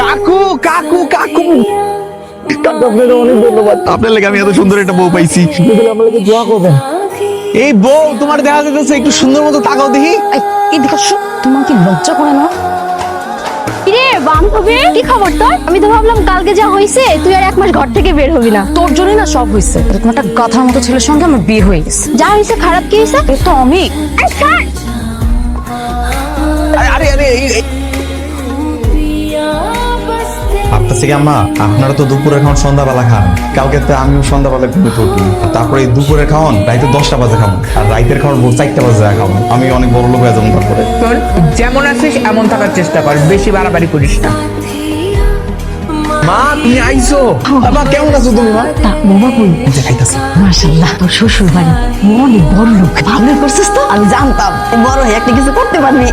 কাকু কাকু কাকু। আপনাকে অনেক ধন্যবাদ। আপনার লেগে আমি এত সুন্দর একটা বউ পাইছি। আমার লেগে দোয়া করবেন। এই বউ তোমার দেখা যেতেছে একটু সুন্দর মতো তাকাও দেখি। এই আসো। তোমার কি লজ্জা করে না? কিরে বান্ধবী? কি খবর তোর? আমি তো ভাবলাম কালকে যা হয়েছে তুই আর এক মাস ঘর থেকে বের হবি না। তোর জন্যই না সব হয়েছে এরকম একটা গাধার মতো ছেলের সঙ্গে আমার বিয়ে হয়ে গেছে। যা হয়েছে খারাপ কি হয়েছে এ তো আমি আরে আরে আরে থেকে আম্মা আপনারা তো দুপুরে খাওয়ান সন্ধ্যাবেলা খান। কালকে তো আমিও সন্ধ্যাবেলা ঘুমে উঠি। তারপরে এই দুপুরে খাওয়ান রাইতে দশটা বাজে খাব। আর রাইতের খাওয়ান ভোর চারটা বাজে খাব। আমি অনেক বড় লোক হয়ে যাব তারপরে। তোর যেমন আছিস এমন থাকার চেষ্টা কর বেশি বাড়াবাড়ি করিস না। মা তুমি আইছো? মা কেমন আছো তুমি মা? তা বাবা কই? যে খাইতাছি মাশাল্লাহ তোর শ্বশুর বাড়ি অনেক বড় লোক। ভালো করছিস তো? আমি জানতাম বড় হয়ে একটা কিছু করতে পারবি।